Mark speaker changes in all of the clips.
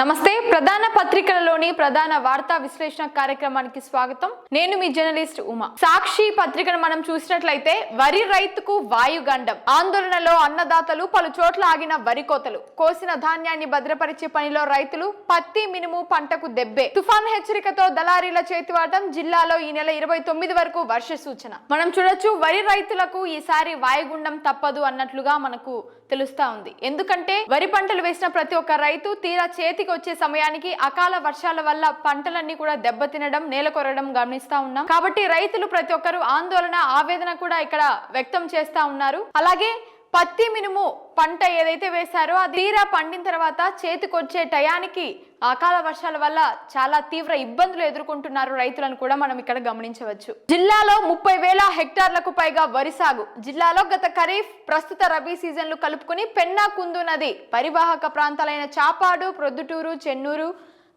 Speaker 1: నమస్తే ప్రధాన పత్రికలలోని ప్రధాన వార్తా విశ్లేషణ కార్యక్రమానికి స్వాగతం. నేను మీ జర్నలిస్ట్ ఉమా. సాక్షి పత్రికను మనం చూసినట్లయితే వరి రైతుకు వాయుగండం. ఆందోళనలో అన్నదాతలు పలు చోట్ల ఆగిన వరి కోతలు. కోసిన ధాన్యాన్ని భద్రపరిచే పనిలో రైతులు పత్తి మినుము పంటకు దెబ్బే. తుఫాన్ హెచ్చరికతో దళారీల చేతివాటం జిల్లాలో ఈ నెల ఇరవై తొమ్మిది వరకు వర్ష సూచన. మనం చూడొచ్చు వరి రైతులకు ఈసారి వాయుగుండం తప్పదు అన్నట్లుగా మనకు తెలుస్తా ఉంది. ఎందుకంటే వరి పంటలు వేసిన ప్రతి ఒక్క రైతు తీరా చేతికి వచ్చే సమయానికి అకాల వర్షాల వల్ల పంటలన్నీ కూడా దెబ్బతినడం నేలకొరడం గమనిస్తా ఉన్నాం. కాబట్టి రైతులు ప్రతి ఒక్కరు ఆందోళన ఆవేదన కూడా ఇక్కడ వ్యక్తం చేస్తా ఉన్నారు. అలాగే పత్తి మినుము పంట ఏదైతే వేశారో అది తీరా పండిన తర్వాత చేతికొచ్చే టయానికి అకాల వర్షాల వల్ల చాలా తీవ్ర ఇబ్బందులు ఎదుర్కొంటున్నారు రైతులను కూడా మనం ఇక్కడ గమనించవచ్చు. జిల్లాలో ముప్పై వేల హెక్టార్లకు పైగా వరి సాగు. జిల్లాలో గత ఖరీఫ్ ప్రస్తుత రబీ సీజన్లు కలుపుకుని పెన్నా కుందు నది పరివాహక ప్రాంతాలైన చాపాడు ప్రొద్దుటూరు చెన్నూరు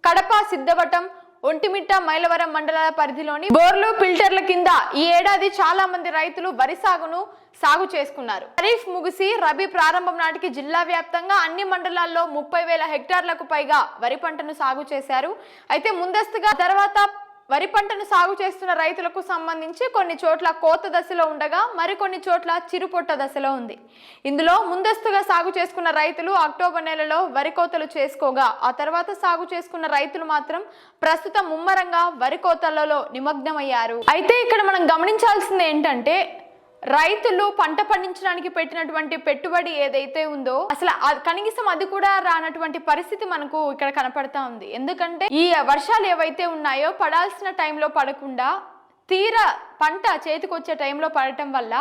Speaker 1: కడప సిద్ధవటం ఒంటిమిట్ట మైలవరం మండలాల పరిధిలోని బోర్లు ఫిల్టర్ల కింద ఈ ఏడాది చాలా మంది రైతులు వరి సాగును సాగు చేసుకున్నారు. ఖరీఫ్ ముగిసి రబీ ప్రారంభం నాటికి జిల్లా వ్యాప్తంగా అన్ని మండలాల్లో ముప్పై వేల హెక్టార్లకు పైగా వరి పంటను సాగు చేశారు. అయితే ముందస్తుగా తర్వాత వరి పంటను సాగు చేస్తున్న రైతులకు సంబంధించి కొన్ని చోట్ల కోత దశలో ఉండగా మరికొన్ని చోట్ల చిరుపొట్ట దశలో ఉంది. ఇందులో ముందస్తుగా సాగు చేసుకున్న రైతులు అక్టోబర్ నెలలో వరి కోతలు చేసుకోగా ఆ తర్వాత సాగు చేసుకున్న రైతులు మాత్రం ప్రస్తుతం ముమ్మరంగా వరి కోతలలో నిమగ్నమయ్యారు. అయితే ఇక్కడ మనం గమనించాల్సింది ఏంటంటే రైతులు పంట పండించడానికి పెట్టినటువంటి పెట్టుబడి ఏదైతే ఉందో అసలు కనీసం అది కూడా రానటువంటి పరిస్థితి మనకు ఇక్కడ కనపడతా ఉంది. ఎందుకంటే ఈ వర్షాలు ఏవైతే ఉన్నాయో పడాల్సిన టైంలో పడకుండా తీరా పంట చేతికి వచ్చే టైంలో పడటం వల్ల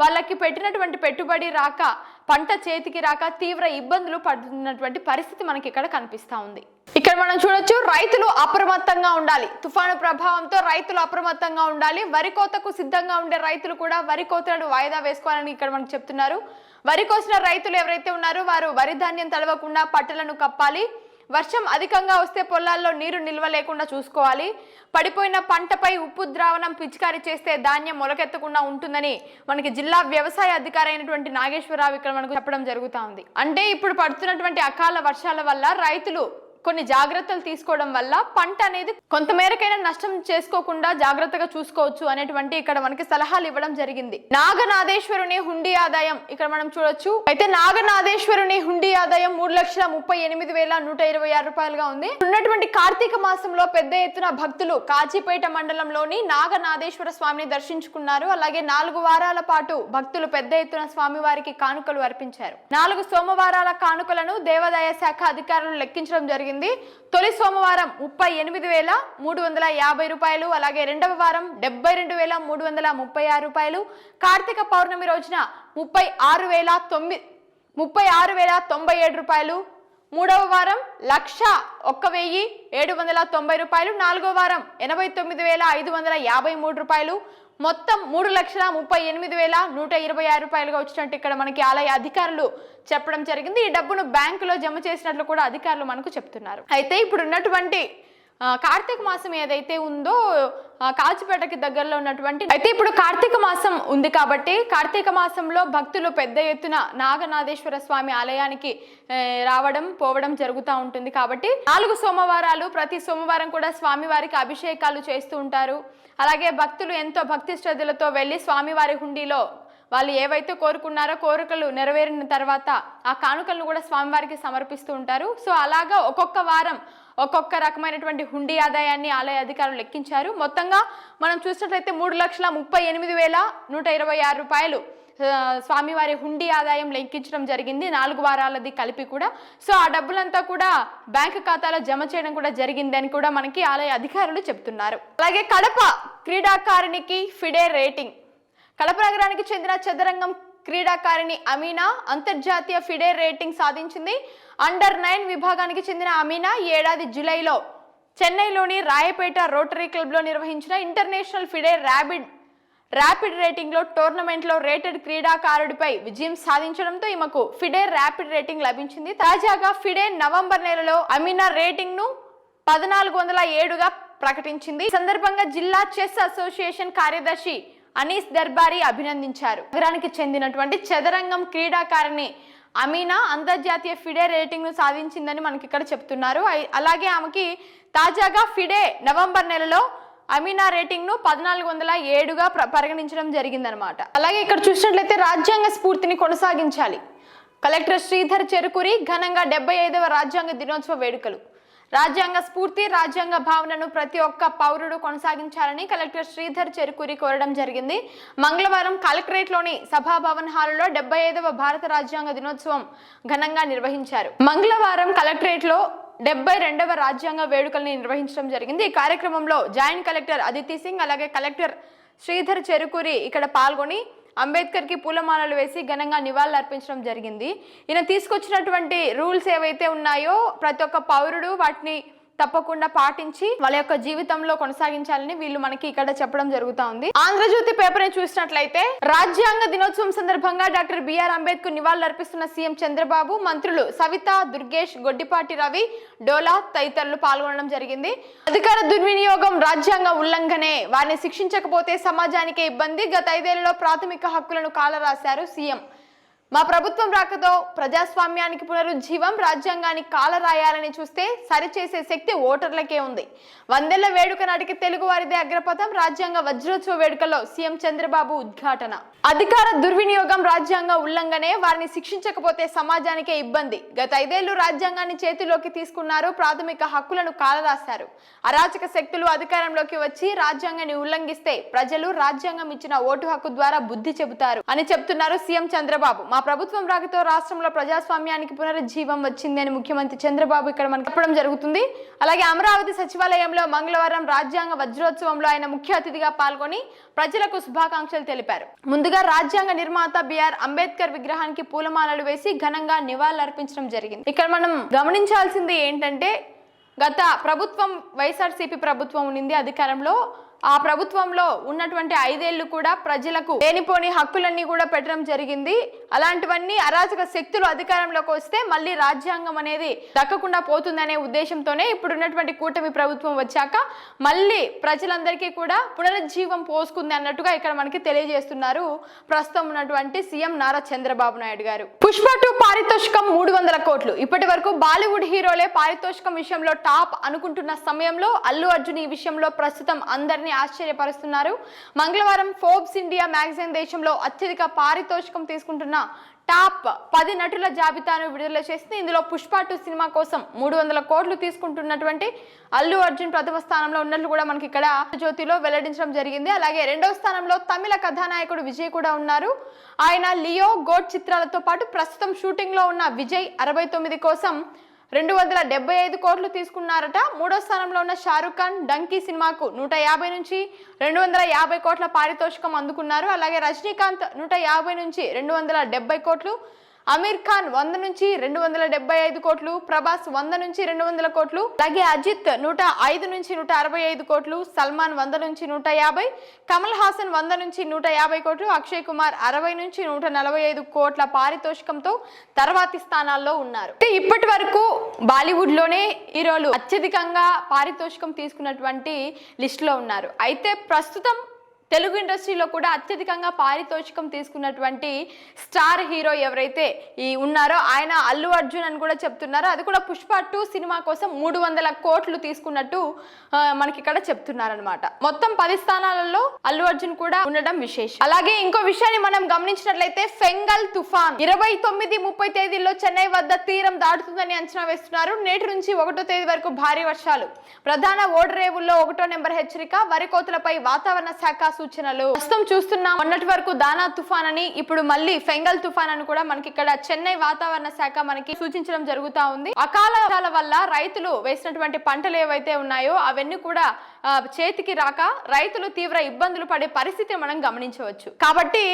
Speaker 1: వాళ్ళకి పెట్టినటువంటి పెట్టుబడి రాక పంట చేతికి రాక తీవ్ర ఇబ్బందులు పడుతున్నటువంటి పరిస్థితి మనకి ఇక్కడ కనిపిస్తూ ఉంది. ఇక్కడ మనం చూడొచ్చు రైతులు అప్రమత్తంగా ఉండాలి. తుఫాను ప్రభావంతో రైతులు అప్రమత్తంగా ఉండాలి. వరి కోతకు సిద్ధంగా ఉండే రైతులు కూడా వరి కోతలను వాయిదా వేసుకోవాలని ఇక్కడ మనకు చెప్తున్నారు. వరి కోసిన రైతులు ఎవరైతే ఉన్నారో వారు వరి ధాన్యం తడవకుండా పట్టలను కప్పాలి. వర్షం అధికంగా వస్తే పొలాల్లో నీరు నిల్వ లేకుండా చూసుకోవాలి. పడిపోయిన పంటపై ఉప్పు ద్రావణం పిచికారీ చేస్తే ధాన్యం మొలకెత్తకుండా ఉంటుందని మనకి జిల్లా వ్యవసాయ అధికారి అయినటువంటి నాగేశ్వరరావు ఇక్కడ మనకు చెప్పడం జరుగుతూ ఉంది. అంటే ఇప్పుడు పడుతున్నటువంటి అకాల వర్షాల వల్ల రైతులు కొన్ని జాగ్రత్తలు తీసుకోవడం వల్ల పంట అనేది కొంతమేరకైనా నష్టం చేసుకోకుండా జాగ్రత్తగా చూసుకోవచ్చు అనేటువంటి ఇక్కడ మనకి సలహాలు ఇవ్వడం జరిగింది. నాగనాథేశ్వరుని హుండీ ఆదాయం ఇక్కడ మనం చూడొచ్చు. అయితే నాగనాథేశ్వరుని హుండీ ఆదాయం మూడు లక్షల ముప్పై ఎనిమిది వేల నూట ఇరవై ఆరు రూపాయలుగా ఉంది. ఉన్నటువంటి కార్తీక మాసంలో పెద్ద ఎత్తున భక్తులు కాచిపేట మండలంలోని నాగనాథేశ్వర స్వామిని దర్శించుకున్నారు. అలాగే నాలుగు వారాల పాటు భక్తులు పెద్ద ఎత్తున స్వామివారికి కానుకలు అర్పించారు. నాలుగు సోమవారాల కానుకలను దేవాదాయ శాఖ అధికారులు లెక్కించడం జరిగింది. తొలి సోమవారం ముప్పై ఎనిమిది వేల మూడు వందల యాభై రూపాయలు అలాగే రెండవ వారం డెబ్బై రెండు వేల మూడు వందల ముప్పై ఆరు రూపాయలు. కార్తీక పౌర్ణమి రోజున ముప్పై ఆరు వేల తొమ్మిది ముప్పై ఆరు వేల తొంభై ఏడు రూపాయలు. మూడవ వారం లక్ష ఒక్క వెయ్యి ఏడు వందల తొంభై రూపాయలు. నాలుగో వారం ఎనభై తొమ్మిది వేల ఐదు వందల యాభై మూడు రూపాయలు. మొత్తం మూడు లక్షల ముప్పై ఎనిమిది వేల నూట ఇరవై ఆరు రూపాయలుగా వచ్చినట్టు ఇక్కడ మనకి ఆలయ అధికారులు చెప్పడం జరిగింది. ఈ డబ్బును బ్యాంకులో జమ చేసినట్లు కూడా అధికారులు మనకు చెప్తున్నారు. అయితే ఇప్పుడు ఉన్నటువంటి కార్తీక మాసం ఏదైతే ఉందో కాచిపేటకి దగ్గరలో ఉన్నటువంటి అయితే ఇప్పుడు కార్తీక మాసం ఉంది కాబట్టి కార్తీక మాసంలో భక్తులు పెద్ద ఎత్తున నాగనాథేశ్వర స్వామి ఆలయానికి రావడం పోవడం జరుగుతూ ఉంటుంది కాబట్టి నాలుగు సోమవారాలు ప్రతి సోమవారం కూడా స్వామివారికి అభిషేకాలు చేస్తూ ఉంటారు. అలాగే భక్తులు ఎంతో భక్తి శ్రద్ధలతో వెళ్ళి స్వామివారి హుండీలో వాళ్ళు ఏవైతే కోరుకున్నారో కోరికలు నెరవేరిన తర్వాత ఆ కానుకలను కూడా స్వామివారికి సమర్పిస్తూ ఉంటారు. సో అలాగా ఒక్కొక్క వారం ఒక్కొక్క రకమైనటువంటి హుండీ ఆదాయాన్ని ఆలయ అధికారులు లెక్కించారు. మొత్తంగా మనం చూసినట్లయితే మూడు లక్షల ముప్పై ఎనిమిది వేల నూట ఇరవై ఆరు రూపాయలు స్వామివారి హుండీ ఆదాయం లెక్కించడం జరిగింది. నాలుగు వారాలది కలిపి కూడా. సో ఆ డబ్బులంతా కూడా బ్యాంకు ఖాతాలో జమ చేయడం కూడా జరిగింది అని కూడా మనకి ఆలయ అధికారులు చెప్తున్నారు. అలాగే కడప క్రీడాకారిణికి ఫిడే రేటింగ్. కడప నగరానికి చెందిన చదరంగం క్రీడాకారిణి అమీనా అంతర్జాతీయ ఫిడే రేటింగ్ సాధించింది. అండర్ నైన్ విభాగానికి చెందిన అమీనా ఏడాది జూలైలో చెన్నైలోని రాయపేట రోటరీ క్లబ్లో నిర్వహించిన ఇంటర్నేషనల్ ఫిడే ర్యాబిడ్ ర్యాపిడ్ రేటింగ్లో టోర్నమెంట్లో రేటెడ్ క్రీడాకారుడిపై విజయం సాధించడంతో ఈమెకు ఫిడే ర్యాపిడ్ రేటింగ్ లభించింది. తాజాగా ఫిడే నవంబర్ నెలలో అమీనా రేటింగ్ను పద్నాలుగు వందల ఏడుగా ప్రకటించింది. సందర్భంగా జిల్లా చెస్ అసోసియేషన్ కార్యదర్శి అనీస్ దర్బారీ అభినందించారు. నగరానికి చెందినటువంటి చదరంగం క్రీడాకారిణి అమీనా అంతర్జాతీయ ఫిడే రేటింగ్ను సాధించిందని మనకి ఇక్కడ చెప్తున్నారు అలాగే ఆమెకి తాజాగా ఫిడే నవంబర్ నెలలో అమీనా రేటింగ్ను పద్నాలుగు వందల ఏడుగా పరిగణించడం జరిగిందనమాట అలాగే ఇక్కడ చూసినట్లయితే రాజ్యాంగ స్ఫూర్తిని కొనసాగించాలి. కలెక్టర్ శ్రీధర్ చెరుకురి ఘనంగా డెబ్బై ఐదవ రాజ్యాంగ దినోత్సవ వేడుకలు. రాజ్యాంగ స్ఫూర్తి రాజ్యాంగ భావనను ప్రతి ఒక్క పౌరుడు కొనసాగించాలని కలెక్టర్ శ్రీధర్ చెరుకూరి కోరడం జరిగింది. మంగళవారం కలెక్టరేట్లోని సభాభవన్ హాలులో డెబ్బై ఐదవ భారత రాజ్యాంగ దినోత్సవం ఘనంగా నిర్వహించారు. మంగళవారం కలెక్టరేట్లో డెబ్బై రెండవ రాజ్యాంగ వేడుకల్ని నిర్వహించడం జరిగింది. ఈ కార్యక్రమంలో జాయింట్ కలెక్టర్ అదితి సింగ్ అలాగే కలెక్టర్ శ్రీధర్ చెరుకూరి ఇక్కడ పాల్గొని అంబేద్కర్కి పూలమాలలు వేసి ఘనంగా నివాళులు అర్పించడం జరిగింది. ఈయన తీసుకొచ్చినటువంటి రూల్స్ ఏవైతే ఉన్నాయో ప్రతి ఒక్క పౌరుడు వాటిని తప్పకుండా పాటించి వాళ్ళ యొక్క జీవితంలో కొనసాగించాలని వీళ్ళు మనకి ఇక్కడ చెప్పడం జరుగుతా ఉంది ఆంధ్రజ్యోతి పేపర్ని చూసినట్లయితే రాజ్యాంగ దినోత్సవం సందర్భంగా డాక్టర్ బిఆర్ అంబేద్కర్ నివాళులు అర్పిస్తున్న సీఎం చంద్రబాబు మంత్రులు సవిత దుర్గేష్ గొడ్డిపాటి రవి డోలా తదితరులు పాల్గొనడం జరిగింది. అధికార దుర్వినియోగం రాజ్యాంగ ఉల్లంఘనే వారిని శిక్షించకపోతే సమాజానికే ఇబ్బంది గత ఐదేళ్ళలో ప్రాథమిక హక్కులను కాలరాశారు సీఎం. మా ప్రభుత్వం రాకతో ప్రజాస్వామ్యానికి పునరుజ్జీవం రాజ్యాంగానికి కాలరాయాలని చూస్తే సరిచేసే శక్తి ఓటర్లకే ఉంది. వందేళ్ళ వేడుక నాటికి తెలుగువారిదే అగ్రపథం రాజ్యాంగ వజ్రోత్సవ వేడుకలో సీఎం చంద్రబాబు ఉద్ఘాటన. అధికార దుర్వినియోగం రాజ్యాంగ ఉల్లంఘనే వారిని శిక్షించకపోతే సమాజానికే ఇబ్బంది. గత ఐదేళ్ళు రాజ్యాంగాన్ని చేతిలోకి తీసుకున్నారు ప్రాథమిక హక్కులను కాలరాశారు. అరాచక శక్తులు అధికారంలోకి వచ్చి రాజ్యాంగాన్ని ఉల్లంఘిస్తే ప్రజలు రాజ్యాంగం ఇచ్చిన ఓటు హక్కు ద్వారా బుద్ధి చెబుతారు అని చెప్తున్నారు సీఎం చంద్రబాబు. మా ప్రభుత్వం రాకతో రాష్ట్రంలో ప్రజాస్వామ్యానికి పునరుజ్జీవం వచ్చింది అని ముఖ్యమంత్రి చంద్రబాబు ఇక్కడ మనకు చెప్పడం జరుగుతుంది. అలాగే అమరావతి సచివాలయంలో మంగళవారం రాజ్యాంగ వజ్రోత్సవంలో ఆయన ముఖ్య అతిథిగా పాల్గొని ప్రజలకు శుభాకాంక్షలు తెలిపారు. ముందుగా రాజ్యాంగ నిర్మాత బిఆర్ అంబేద్కర్ విగ్రహానికి పూలమాలలు వేసి ఘనంగా నివాళులర్పించడం జరిగింది. ఇక్కడ మనం గమనించాల్సింది ఏంటంటే గత ప్రభుత్వం వైఎస్ఆర్సీపీ ప్రభుత్వం ఉండింది అధికారంలో. ఆ ప్రభుత్వంలో ఉన్నటువంటి ఐదేళ్ళు కూడా ప్రజలకు లేనిపోని హక్కులన్నీ కూడా పెట్టడం జరిగింది. అలాంటివన్నీ అరాచక శక్తులు అధికారంలోకి వస్తే మళ్ళీ రాజ్యాంగం అనేది దక్కకుండా పోతుందనే ఉద్దేశంతోనే ఇప్పుడు ఉన్నటువంటి కూటమి ప్రభుత్వం వచ్చాక మళ్ళీ ప్రజలందరికీ కూడా పునరుజ్జీవం పోసుకుంది అన్నట్టుగా ఇక్కడ మనకి తెలియజేస్తున్నారు ప్రస్తుతం ఉన్నటువంటి సీఎం నారా చంద్రబాబు నాయుడు గారు. పుష్ప టూ పారితోషికం మూడు వందల కోట్లు. ఇప్పటి వరకు బాలీవుడ్ హీరోలే పారితోషికం విషయంలో టాప్ అనుకుంటున్న సమయంలో అల్లు అర్జున్ ఈ విషయంలో ప్రస్తుతం అందరినీ ఆశ్చర్యపరుస్తున్నారు. మంగళవారం ఫోర్బ్స్ ఇండియా మ్యాగజైన్ దేశంలో అత్యధిక పారితోషికం తీసుకుంటున్న టాప్ పది నటుల జాబితాను విడుదల చేసింది. ఇందులో పుష్ప టూ సినిమా కోసం మూడు వందల కోట్లు తీసుకుంటున్నటువంటి అల్లు అర్జున్ ప్రథమ స్థానంలో ఉన్నట్లు కూడా మనకి ఇక్కడ జ్యోతిలో వెల్లడించడం జరిగింది. అలాగే రెండవ స్థానంలో తమిళ కథానాయకుడు విజయ్ కూడా ఉన్నారు. ఆయన లియో గోడ్ చిత్రాలతో పాటు ప్రస్తుతం షూటింగ్లో ఉన్న విజయ్ అరవై తొమ్మిది కోసం రెండు వందల డెబ్బై ఐదు కోట్లు తీసుకున్నారట. మూడో స్థానంలో ఉన్న షారుఖ్ ఖాన్ డంకీ సినిమాకు నూట యాభై నుంచి రెండు వందల యాభై కోట్ల పారితోషికం అందుకున్నారు. అలాగే రజనీకాంత్ నూట యాభై నుంచి రెండు వందల డెబ్బై కోట్లు అమీర్ ఖాన్ వంద నుంచి రెండు వందల డెబ్బై ఐదు కోట్లు ప్రభాస్ వంద నుంచి రెండు వందల కోట్లు అలాగే అజిత్ నూట ఐదు నుంచి నూట అరవై ఐదు కోట్లు సల్మాన్ వంద నుంచి నూట యాభై కమల్ హాసన్ వంద నుంచి నూట యాభై కోట్లు అక్షయ్ కుమార్ అరవై నుంచి నూట నలభై ఐదు కోట్ల పారితోషికంతో తర్వాతి స్థానాల్లో ఉన్నారు. ఇప్పటి వరకు బాలీవుడ్లోనే హీరోలు అత్యధికంగా పారితోషికం తీసుకున్నటువంటి లిస్ట్లో ఉన్నారు. అయితే ప్రస్తుతం తెలుగు ఇండస్ట్రీలో కూడా అత్యధికంగా పారితోషికం తీసుకున్నటువంటి స్టార్ హీరో ఎవరైతే ఈ ఉన్నారో ఆయన అల్లు అర్జున్ అని కూడా చెప్తున్నారు. అది కూడా పుష్ప టూ సినిమా కోసం మూడు వందల కోట్లు తీసుకున్నట్టు మనకి ఇక్కడ చెప్తున్నారనమాట మొత్తం పది స్థానాలలో అల్లు అర్జున్ కూడా ఉండడం విశేషం. అలాగే ఇంకో విషయాన్ని మనం గమనించినట్లయితే ఫెంగల్ తుఫాన్. ఇరవై తొమ్మిది ముప్పై తేదీల్లో చెన్నై వద్ద తీరం దాటుతుందని అంచనా వేస్తున్నారు. నేటి నుంచి ఒకటో తేదీ వరకు భారీ వర్షాలు. ప్రధాన ఓడరేవుల్లో ఒకటో నెంబర్ హెచ్చరిక వరి కోతలపై వాతావరణ శాఖ సూచనలు. ప్రస్తుతం చూస్తున్నాం. మొన్నటి వరకు దానా తుఫాన్ అని ఇప్పుడు మళ్ళీ ఫెంగల్ తుఫాన్ అని కూడా మనకి ఇక్కడ చెన్నై వాతావరణ శాఖ మనకి సూచించడం జరుగుతా ఉంది. అకాల వల్ల రైతులు వేసినటువంటి పంటలు ఏవైతే ఉన్నాయో అవన్నీ కూడా చేతికి రాక రైతులు తీవ్ర ఇబ్బందులు పడే పరిస్థితి మనం గమనించవచ్చు. కాబట్టి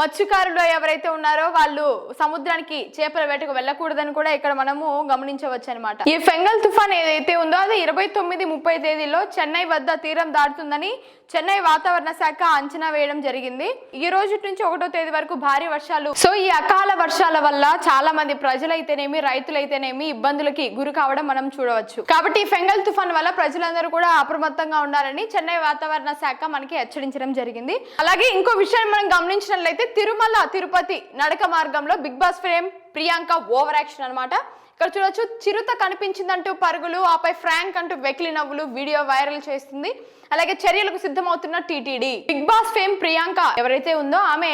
Speaker 1: మత్స్యకారులు ఎవరైతే ఉన్నారో వాళ్ళు సముద్రానికి చేపల వేటకు వెళ్ళకూడదని కూడా ఇక్కడ మనము గమనించవచ్చు అనమాట ఈ ఫెంగల్ తుఫాన్ ఏదైతే ఉందో అది ఇరవై తొమ్మిది ముప్పై తేదీలో చెన్నై వద్ద తీరం దాటుతుందని చెన్నై వాతావరణ శాఖ అంచనా వేయడం జరిగింది. ఈ రోజు నుంచి ఒకటో తేదీ వరకు భారీ వర్షాలు. సో ఈ అకాల వర్షాల వల్ల చాలా మంది ప్రజలైతేనేమి రైతులైతేనేమి ఇబ్బందులకి గురి కావడం మనం చూడవచ్చు. కాబట్టి ఈ ఫెంగల్ తుఫాన్ వల్ల ప్రజలందరూ కూడా అప్రమత్తంగా అప్రమత్తంగా ఉండాలని చెన్నై వాతావరణ శాఖ మనకి హెచ్చరించడం జరిగింది. అలాగే ఇంకో విషయాన్ని మనం గమనించినట్లయితే తిరుమల తిరుపతి నడక మార్గంలో Bigg Boss fame Priyanka over action అనమాట ఇక్కడ చూడొచ్చు చిరుత కనిపించిందంటూ పరుగులు ఆపై ఫ్రాంక్ అంటూ వెకిలి నవ్వులు వీడియో వైరల్ చేస్తుంది. అలాగే చర్యలకు సిద్ధమవుతున్న TTD. Bigg Boss fame Priyanka ఎవరైతే ఉందో ఆమె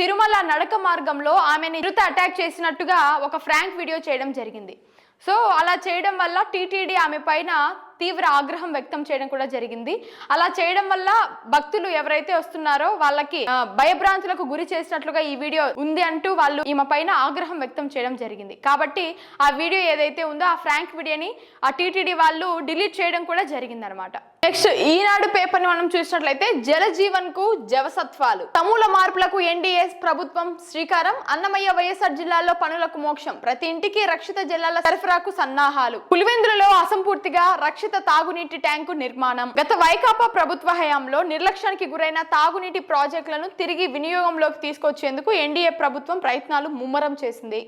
Speaker 1: తిరుమల నడక మార్గంలో ఆమెని చిరుత అటాక్ చేసినట్టుగా ఒక ఫ్రాంక్ వీడియో చేయడం జరిగింది. సో అలా చేయడం వల్ల టీటీడీ ఆమె పైన తీవ్ర ఆగ్రహం వ్యక్తం చేయడం కూడా జరిగింది. అలా చేయడం వల్ల భక్తులు ఎవరైతే వస్తున్నారో వాళ్ళకి భయభ్రాంతులకు గురి చేసినట్లుగా ఈ వీడియో ఉంది అంటూ వాళ్ళు ఈమె పైన ఆగ్రహం వ్యక్తం చేయడం జరిగింది. కాబట్టి ఆ వీడియో ఏదైతే ఉందో ఆ ఫ్రాంక్ వీడియోని ఆ టీటీడీ వాళ్ళు డిలీట్ చేయడం కూడా జరిగింది అనమాట నెక్స్ట్ ఈనాడు పేపర్ని మనం చూసినట్లయితే జలజీవన్కు జవసత్వాలు. తమూల మార్పులకు ఎన్డీఏ ప్రభుత్వం శ్రీకారం అన్నమయ్య వైఎస్ఆర్ జిల్లాలో పనులకు మోక్షం ప్రతి ఇంటికి రక్షిత జిల్లాల సరఫరాకు సన్నాహాలు. పులివెందులలో అసంపూర్తిగా రక్షిత తాగునీటి ట్యాంకు నిర్మాణం. గత వైకాపా ప్రభుత్వ హయాంలో నిర్లక్ష్యానికి గురైన తాగునీటి ప్రాజెక్టులను తిరిగి వినియోగంలోకి తీసుకొచ్చేందుకు ఎన్డీఏ ప్రభుత్వం ప్రయత్నాలు ముమ్మరం చేసింది.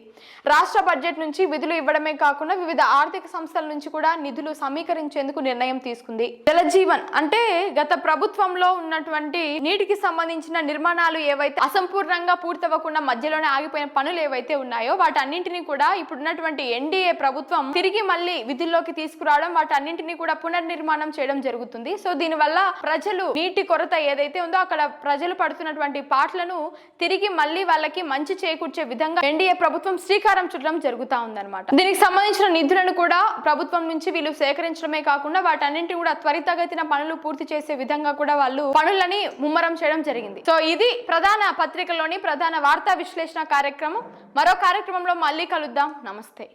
Speaker 1: రాష్ట్ర బడ్జెట్ నుంచి విధులు ఇవ్వడమే కాకుండా వివిధ ఆర్థిక సంస్థల నుంచి కూడా నిధులు సమీకరించేందుకు నిర్ణయం తీసుకుంది. జలజీవన్ అంటే గత ప్రభుత్వంలో ఉన్నటువంటి నీటికి సంబంధించిన నిర్మాణాలు ఏవైతే అసంపూర్ణంగా పూర్తవ్వకుండా మధ్యలోనే ఆగిపోయిన పనులు ఏవైతే ఉన్నాయో వాటన్నింటినీ కూడా ఇప్పుడున్నటువంటి ఎన్డీఏ ప్రభుత్వం తిరిగి మళ్ళీ విధుల్లోకి తీసుకురావడం వాటన్నింటినీ కూడా పునర్నిర్మాణం చేయడం జరుగుతుంది. సో దీనివల్ల ప్రజలు నీటి కొరత ఏదైతే ఉందో అక్కడ ప్రజలు పడుతున్నటువంటి పాటలను తిరిగి మళ్ళీ వాళ్ళకి మంచి చేకూర్చే విధంగా ఎన్డీఏ ప్రభుత్వం శ్రీకారం చుట్టడం జరుగుతా ఉందన్నమాట. దీనికి సంబంధించిన నిధులను కూడా ప్రభుత్వం నుంచి వీళ్ళు సేకరించడమే కాకుండా వాటన్నింటిని కూడా త్వరితగతిన పనులు పూర్తి చేసే విధంగా కూడా వాళ్ళు పనులని ముమ్మరం చేయడం జరిగింది. సో ఇది ప్రధాన పత్రికలోని ప్రధాన వార్తా విశ్లేషణ కార్యక్రమం. మరో కార్యక్రమంలో మళ్ళీ కలుద్దాం. నమస్తే.